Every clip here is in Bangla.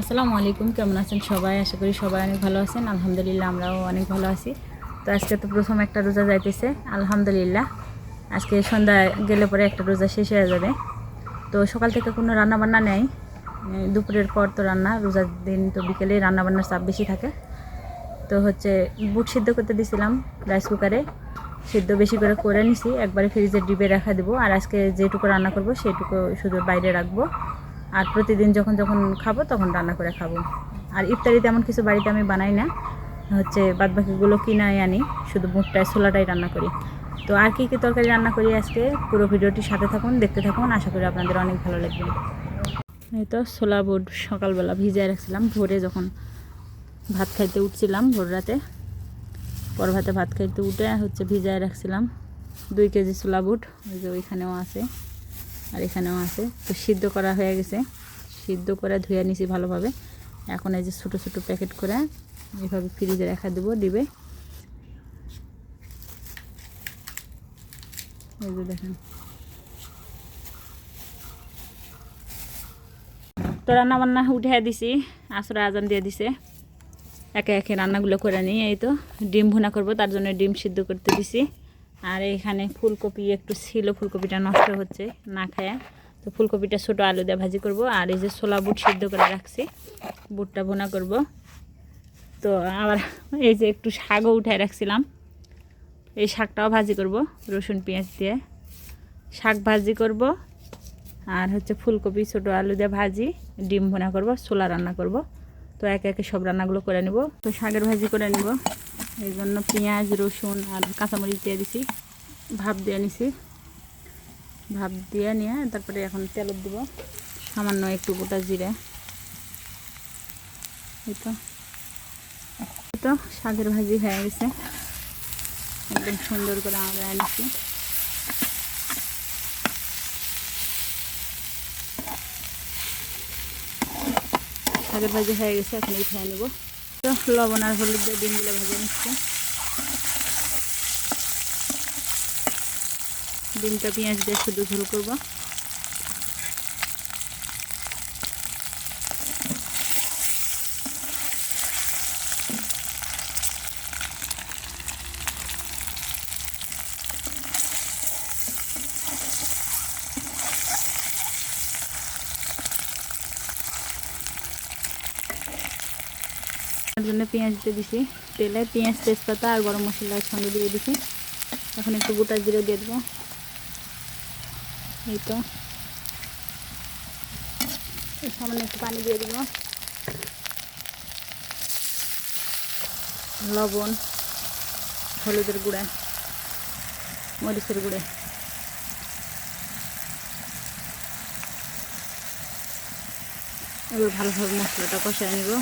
আসসালামু আলাইকুম, কেমন আছেন সবাই? আশা করি সবাই অনেক ভালো আছেন। আলহামদুলিল্লাহ, আমরাও অনেক ভালো আছি। তো আজকে তো প্রথম একটা রোজা যাইতেছে, আলহামদুলিল্লাহ। আজকে সন্ধ্যা গেলে পরে একটা রোজা শেষ হয়ে যাবে। তো সকাল থেকে কোনো রান্না বান্না নেই দুপুরের পর তো রান্না রোজার দিন তো বিকেলে রান্না বান্নার চাপ বেশি থাকে। তো হচ্ছে বুট সিদ্ধ করতে দিয়েছিলাম রাইস কুকারে। সিদ্ধ বেশি করে করে নিছি, একবারে ফ্রিজের ডিবে রাখা দেবো। আর আজকে যেটুকু রান্না করব, সেটুকু শুধু বাইরে রাখব। আর প্রতিদিন যখন যখন খাব তখন রান্না করে খাব। আর ইফতারি তেমন কিছু বাড়িতে আমি বানাই না। হচ্ছে বাদবাকিগুলো কিনাই আনি, শুধু বুটটায় ছোলাটাই রান্না করি। তো আর কী কী তরকারি রান্না করি আজকে, পুরো ভিডিওটি সাথে থাকুন, দেখতে থাকুন, আশা করি আপনাদের অনেক ভালো লাগবে। এই তো ছোলা বুট সকালবেলা ভিজায় রাখছিলাম, ভোরে যখন ভাত খাইতে উঠছিলাম, ভোর রাতে। পর ভাতে ভাত খাইতে উঠে হচ্ছে ভিজায় রাখছিলাম, দুই কেজি ছোলা বুট ওই যে ওইখানেও আছে। আর এখানেও আছে। তো সিদ্ধ করা হয়ে গেছে। সিদ্ধ করে ধুয়ে নিছি ভালোভাবে। এখন এই যে ছোটো ছোটো প্যাকেট করে এইভাবে ফ্রিজে রেখা দেবো ডিবে এই যে দেখেন। তো রান্না বান্না উঠে দিছি, আসরে আজান দিয়ে দিছে। একে একে রান্নাগুলো করে নিই, এই তো। ডিম ভুনা করব, তার জন্য ডিম সিদ্ধ করতে দিছি। আর এখানে ফুলকপি একটু ছিল, ফুলকপিটা নষ্ট হচ্ছে, না খায়া। তো ফুলকপিটা ছোটো আলু দিয়ে ভাজি করব, আর এই যে ছোলা বুট সিদ্ধ করে রাখছি, বুটটা ভুনা করব। তো আবার এই যে একটু শাকও উঠায় রাখছিলাম, এই শাকটাও ভাজি করব, রসুন, পেঁয়াজ দিয়ে। শাক ভাজি করব, আর হচ্ছে ফুলকপি ছোটো আলু দিয়ে ভাজি, ডিম ভুনা করব, ছোলা রান্না করব। তো একে একে সব রান্নাগুলো করে নেব। তো শাকের ভাজি করে নেব। এই জন্য পেঁয়াজ, রসুন আর কাঁচামরিচ দিয়ে দিছি। ভাপ দিয়ে নিছি। ভাপ দিয়ে নিয়ে তারপরে এখন তেল দিব। সামান্য একটু গোটা জিরে। এই তো। শাকের ভাজি হয়ে গেছে। একদম সুন্দর করে আমরা এনেছি শাকের ভাজি হয়ে গেছে, এখন এই খেয়ে নেব। তো লবণ আর হলুদ দিয়ে ডিমগুলো ভেজে নিচ্ছি। ডিমটা পেঁয়াজ দিয়ে শুধু ঝোল করব। তার জন্য পেঁয়াজ দিয়ে দিছি। তেলে পেঁয়াজ, তেজপাতা আর গরম মশলার সঙ্গে দিয়ে দিছি। এখন একটু গোটা জিরে দিয়ে দেবো। এই তো। এর সামান্য একটু পানি দিয়ে দেবো। লবণ, হলুদের গুঁড়া, মরিচের গুঁড়ে। এবার ভালোভাবে মশলাটা কষায় নিব।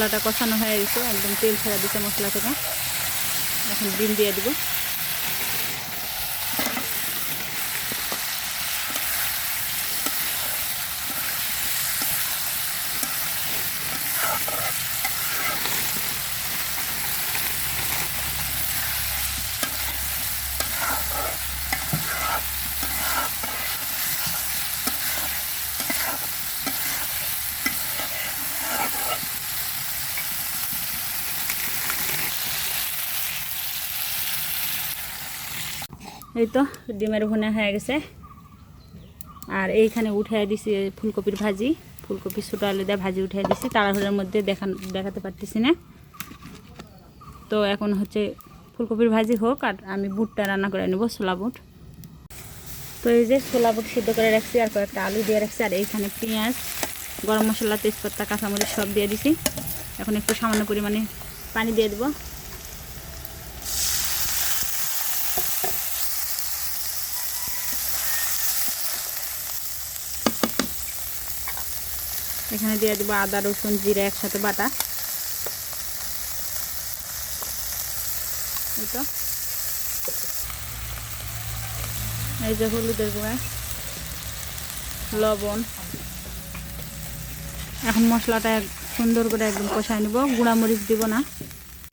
মশলাটা কষানো হয়ে গেছে। একদম তেল ছাড়া দিচ্ছে মশলা থেকে। এখন ডিম দিয়ে দিব। এই তো ডিমের ভুনা হয়ে গেছে। আর এইখানে উঠাই দিছি ফুলকপির ভাজি। ফুলকপি ছোটো আলু দিয়ে ভাজি উঠাই দিছি। তাড়াহুড়োর মধ্যে দেখান দেখাতে পারতেছি না। তো এখন হচ্ছে ফুলকপির ভাজি হোক আর আমি বুটটা রান্না করে নেব, ছোলা বুট। তো এই যে ছোলা বুট সিদ্ধ করে রাখছি আর কয়েকটা আলু দিয়ে রাখছি। আর এইখানে পেঁয়াজ, গরম মশলা, তেজপাতা, কাঁচামরিচ সব দিয়ে দিছি। এখন একটু সামান্য পরিমাণে পানি দিয়ে দেবো। এখানে দিয়ে দেবো আদা, রসুন, জিরে, একসাথে বাটা। এই তো। এই যে হলুদের গুঁড়া, লবণ। এখন মশলাটা সুন্দর করে একদম কষায় নিব। গুঁড়া মরিচ দিব না।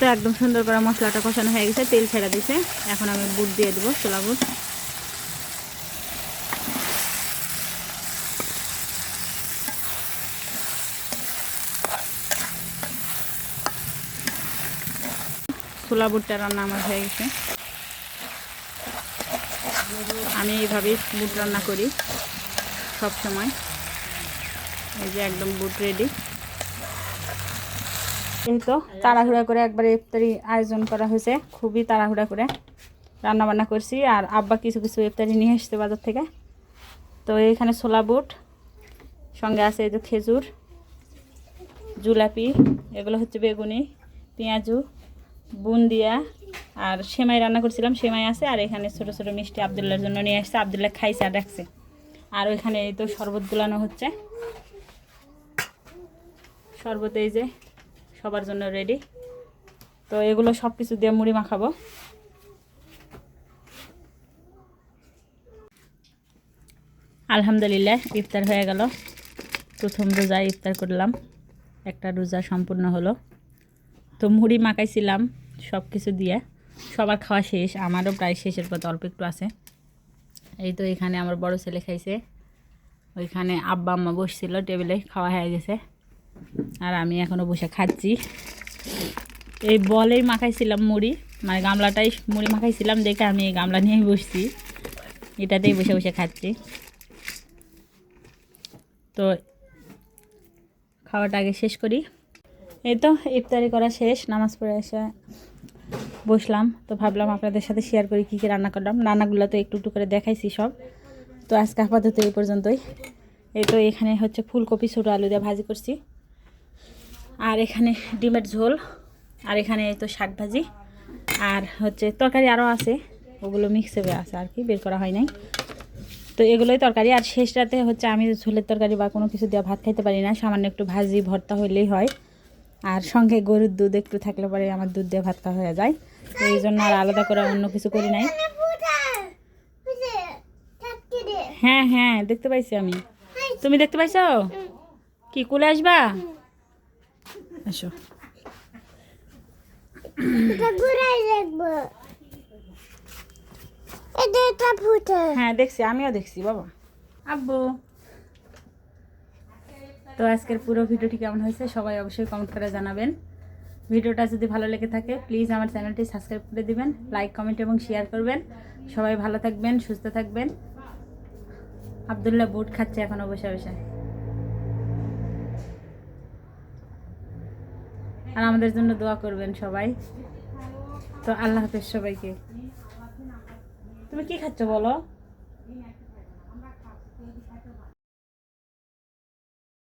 তো একদম সুন্দর করে মশলাটা কষানো হয়ে গেছে, তেল ছেড়ে দিছে। এখন আমি বুট দিয়ে দেবো, ছোলা বুট। ছোলা বুটটা রান্না আমার হয়ে গেছে। আমি এইভাবেই বুট রান্না করি সব সময়। এই যে একদম বুট রেডি এই তো তাড়াহুড়া করে একবারে ইফতারি আয়োজন করা হয়েছে। খুবই তাড়াহুড়া করে রান্না বান্না করছি আর আব্বা কিছু কিছু ইফতারি নিয়ে এসছে বাজার থেকে। তো এখানে ছোলা বুট, সঙ্গে আছে এই যে খেজুর, জুলাপি, এগুলো হচ্ছে বেগুনি, পেঁয়াজু বুন্দিয়া আর সেমাই রান্না করছিলাম, সেমাই আছে, আর এখানে ছোটো ছোটো মিষ্টি আবদুল্লার জন্য নিয়ে আসছে, আবদুল্লাহ খাইছে আর রাখছে। আর ওইখানে এই তো শরবত গুলানো হচ্ছে। শরবত এই যে সবার জন্য রেডি তো এগুলো সব কিছু দিয়ে মুড়ি মাখাবো। আলহামদুলিল্লাহ, ইফতার হয়ে গেল। প্রথম রোজা ইফতার করলাম। একটা রোজা সম্পূর্ণ হলো। তো মুড়ি মাখাইছিলাম সব কিছু দিয়ে। সবার খাওয়া শেষ, আমারও প্রায় শেষের পথে অল্প একটু আছে। এই তো এখানে আমার বড় ছেলে খাইছে। ওইখানে আব্বা, আম্মা বসছিল, টেবিলে খাওয়া হয়ে গেছে। আর আমি এখনও বসে খাচ্ছি। এই বলেই মাখাইছিলাম মুড়ি মানে গামলাটাই মুড়ি মাখাইছিলাম দেখে আমি এই গামলা নিয়েই বসছি। এটাতেই বসে বসে খাচ্ছি। তো খাওয়াটা আগে শেষ করি। এই তো ইফতারি করা শেষ, নামাজ পড়ে এসে বসলাম। তো ভাবলাম আপনাদের সাথে শেয়ার করি কী কী রান্না করলাম। রান্নাগুলো তো একটু একটু করে দেখাইছি সব। তো আজকে আপাতত এই পর্যন্তই। এই তো এখানে হচ্ছে ফুলকপি, ছোটো আলু দিয়ে ভাজি করছি। আর এখানে ডিমের ঝোল, আর এখানে এই তো শাক ভাজি। আর হচ্ছে তরকারি আরও আছে, ওগুলো মিক্সে আছে, আর কি, বের করা হয় নাই। তো এগুলোই তরকারি, আর শেষ রাতে হচ্ছে আমি ঝোলের তরকারি বা কোনো কিছু দিয়ে ভাত খাইতে পারি না। সামান্য একটু ভাজি, ভর্তা হইলেই হয়। আর সঙ্গে গরুর দুধ একটু থাকলে পরে আমার দুধ দিয়ে ভাত খাওয়া হয়ে যায়। তো এই জন্য আর আলাদা করে অন্য কিছু করি নাই। হ্যাঁ হ্যাঁ দেখতে পাইছি আমি। তুমি দেখতে পাইছো? কি কুলে আসবা? আসো। হ্যাঁ দেখছি আমিও দেখছি বাবা। আব্বু। তো আজকের পুরো ভিডিওটি কেমন হয়েছে সবাই অবশ্যই কমেন্ট করে জানাবেন। ভিডিওটা যদি ভালো লেগে থাকে প্লিজ আমার চ্যানেলটি সাবস্ক্রাইব করে দিবেন লাইক কমেন্ট এবং শেয়ার করবেন। সবাই ভালো থাকবেন, সুস্থ থাকবেন। আবদুল্লাহ বুট খাচ্ছে এখনও বসে বসে। আর আমাদের জন্য দোয়া করবেন সবাই। তো আল্লাহ হাফেজ সবাইকে। তুমি কি খাচ্ছ বলো?